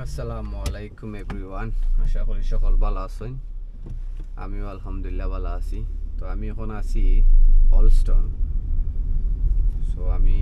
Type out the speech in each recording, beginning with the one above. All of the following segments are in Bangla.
আসসালামু আলাইকুম এভরিওয়ান আশা করি সকল ভালো আছেন। আমিও আলহামদুলিল্লাহ ভালো আছি। তো আমি এখন আছি অলস্টন সো আমি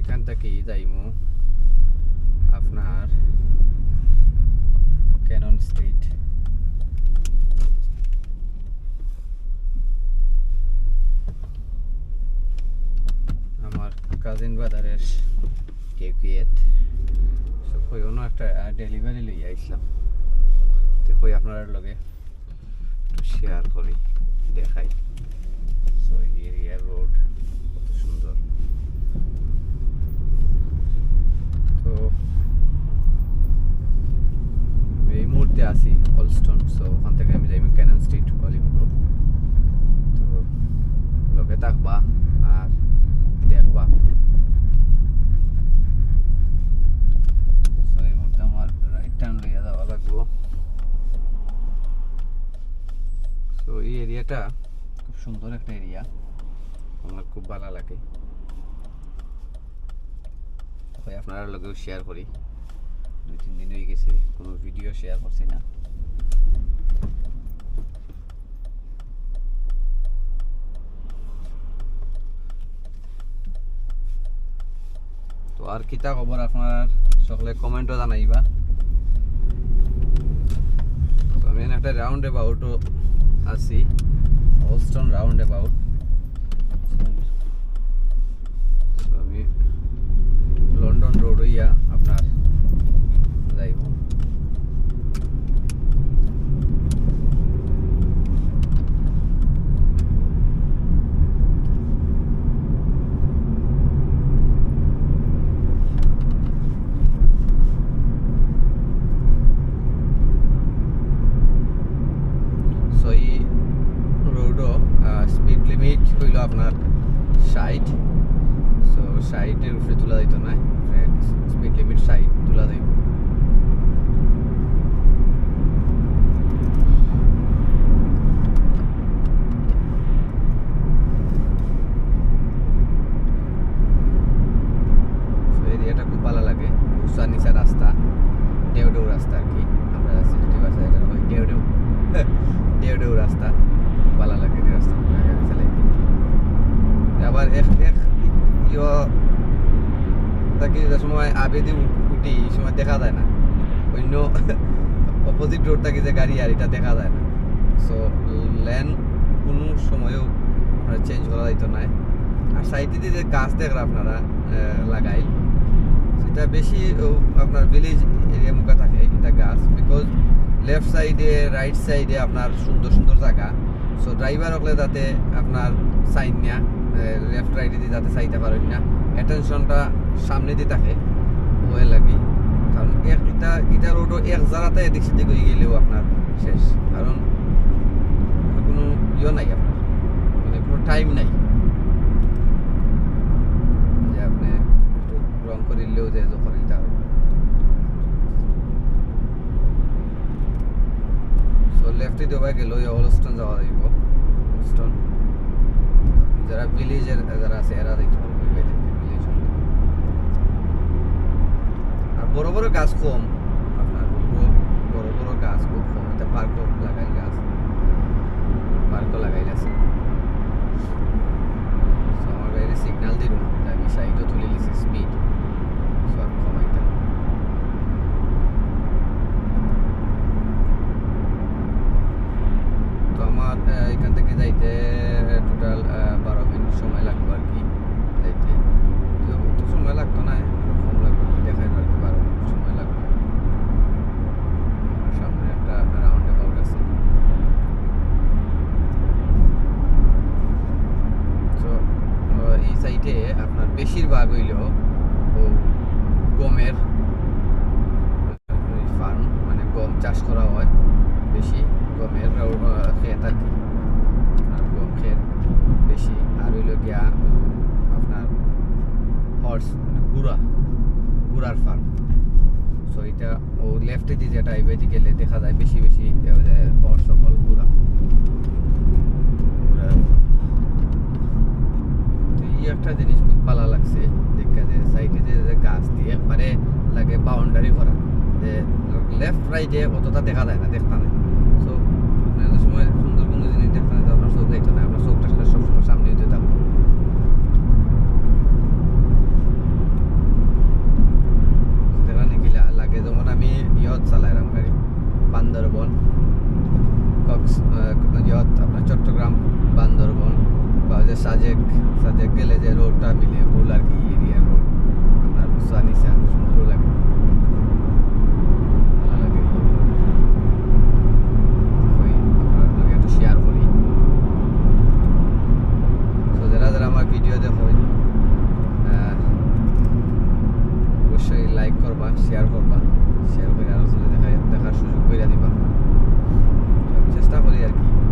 এখান থেকেই যাইমু। আপনার ক্যানন স্ট্রিট আমার কাজিন ব্রাদারের কেকিয়েত সো কই অন্য একটা ডেলিভারি লই আইছিলাম তো কই আপনার লগে একটু শেয়ার করি দেখাই। সো এরিয়া রোড কত সুন্দর তো, এই মুহূর্তে আছি অলস্টন সো ওখান থেকে আমি যাইব ক্যানন স্ট্রিট অলিম্পো তো, লগে থাকবা আর দেখবা সো এই মুহূর্তে আমার রাইট টার্ন লইয়া যাওয়া লাগবো সো এই এরিয়াটা খুব সুন্দর একটা এরিয়া। আমার খুব ভালো লাগে। তাই আপনার লগেও শেয়ার করি। দুই, তিন দিন হয়ে গেছে, কোনো ভিডিও শেয়ার করছি না। তো আর কিতা খবর আপনার সকলে কমেন্টও জানাইবা। তো আমি একটা রাউন্ড অ্যাবাউটও আছি। অলস্টন রাউন্ড অ্যাবাউট আমি লন্ডন রোড হইয়া আপনার যাইব সো এই রোডও স্পিড লিমিট হইল আপনার ষাট সো উপরে তুলা দিত না স্পিড লিমিট সাইড তুলা যাইব So, এরিয়াটা খুব ভালো লাগে উষা নিচা রাস্তা ডেউ ডেউ রাস্তা আর কি আমরা সিটি ভাষায় এটা হয় ডেউ ডেউ ডেউ ডেউ রাস্তা ভালো লাগে এই রাস্তা গাড়ি চালাইতে আবার এক এক ইয় তাকে সময় উঠ- এই সময় দেখা যায় না। অন্য অপোজিট রোড থেকে যে গাড়ি আর এটা দেখা যায় না। সো লেন কোনো সময়ও চেঞ্জ করা যাইতো না আর সাইডে দিয়ে যে গাছ দেখরা আপনারা লাগাই সেটা বেশি আপনার ভিলেজ এরিয়া মুখা থাকে এটা গাছ। বিকজ লেফট সাইডে রাইট সাইডে আপনার সুন্দর সুন্দর জায়গা। সো ড্রাইভার হলে যাতে আপনার সাইন না লেফট রাইটে দিয়ে যাতে চাইতে পারেন না। অ্যাটেনশনটা সামনে দিয়ে থাকে। ওয়ে লাগি। কারণ এক এটা এটা রোডও এক জায়গাতে এদিক সেদিক হয়ে গেলেও আপনার শেষ। কারণ কোনো ইয়ে নাই আপনার। মানে কোনো টাইম নাই। যে আপনি একটু রং করিলেও যে যখন এটা সো লেফটে দেওয়া গেল অলস্টন যাওয়া যাইব অলস্টন যারা ভিলেজের যারা আছে, এরা দেখতে পারব ভিলেজ আর বড় বড় গাছ কম। আপনার বড় বড় গাছ খুব কম এটা পার্কও করো ও গমের ফার্ম মানে গম চাষ করা হয় বেশি, গমের ক্ষেত আর কি। গম ক্ষেত বেশি। আর হইল গিয়া আপনার হর্স মানে গুড়া, গুড়ার ফার্ম সো এটা ও লেফটে দিয়ে যেটা এই গেলে দেখা যায় বেশি বেশি হর্স সকল গুড়া। একটা জিনিস খুব ভালো লাগছে। যে সাইডে যে গাছ দিয়ে একবারে লাগে বাউন্ডারি করা, যে লেফট অতটা দেখা যায় না, দেখতে সো সময় সুন্দর কোনো জিনিস দেখতে আপনার চোখ দেখতে আপনার চোখটা সবসময় সামনে থাকবে। লাগে? যেমন আমি ইয়ত চালাইলাম গাড়ি, বান্দরবন, কক্স ইয়ত, আপনার চট্টগ্রাম, বান্দরবন, বা যে সাজেক সাজেক গেলে যে রোডটা মিলে bak Siargol bak. Siargol yalnız dejar, dejar su cuida tipa. Pues, ya está jodida aquí.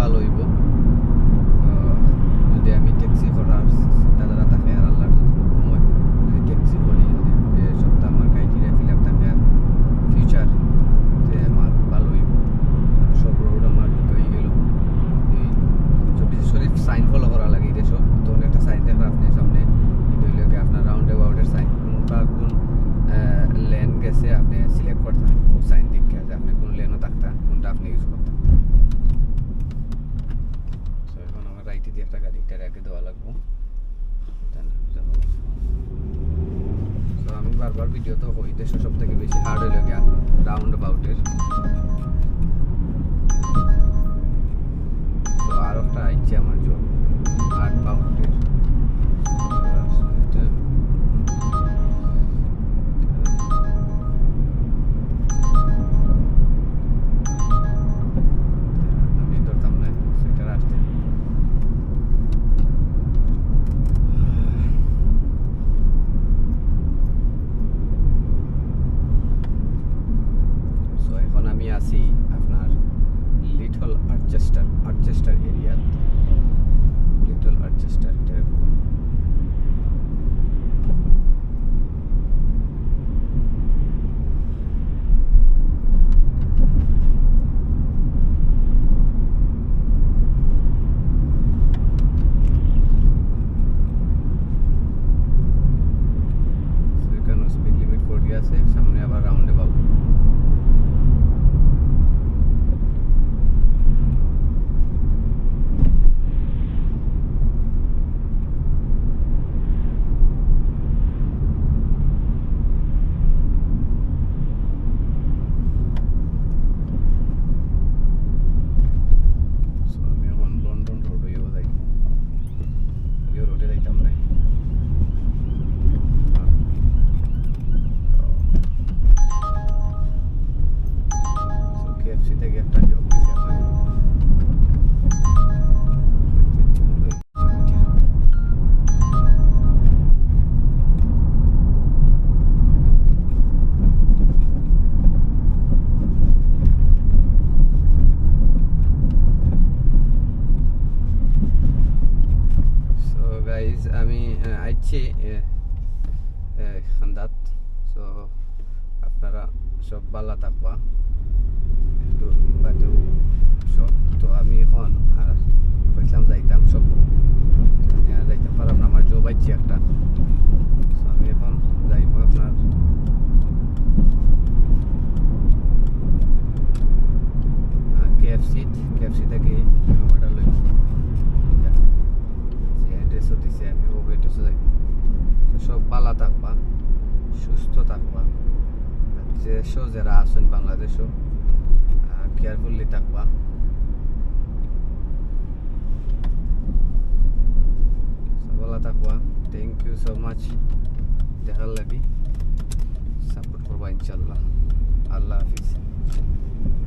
ভালো হইব। বারবার ভিডিও তো হইতেছে সব থেকে বেশি হার্ড হইল গিয়া রাউন্ড অ্যাবাউটের তো আর একটা আইছে আমার জন্য হার্ড বাউটের আছি আপনার লিটল আর্চেস্টার আর্চেস্টার এরিয়াত লিটল আর্চেস্টার এটা guys, আমি আইছি খান্দাত। সো আপনারা সব বালা থাকবা। একটু বাদেও সব। তো আমি এখন আর বলছিলাম যাইতাম সব। যাইতাম দেশও যারা আছেন বাংলাদেশও কেয়ারফুলি থাকবা। ভালো থাকবা। থ্যাংক ইউ সো মাচ দেখার লাগি সাপোর্ট করবা ইনশাল্লাহ। আল্লাহ হাফিজ।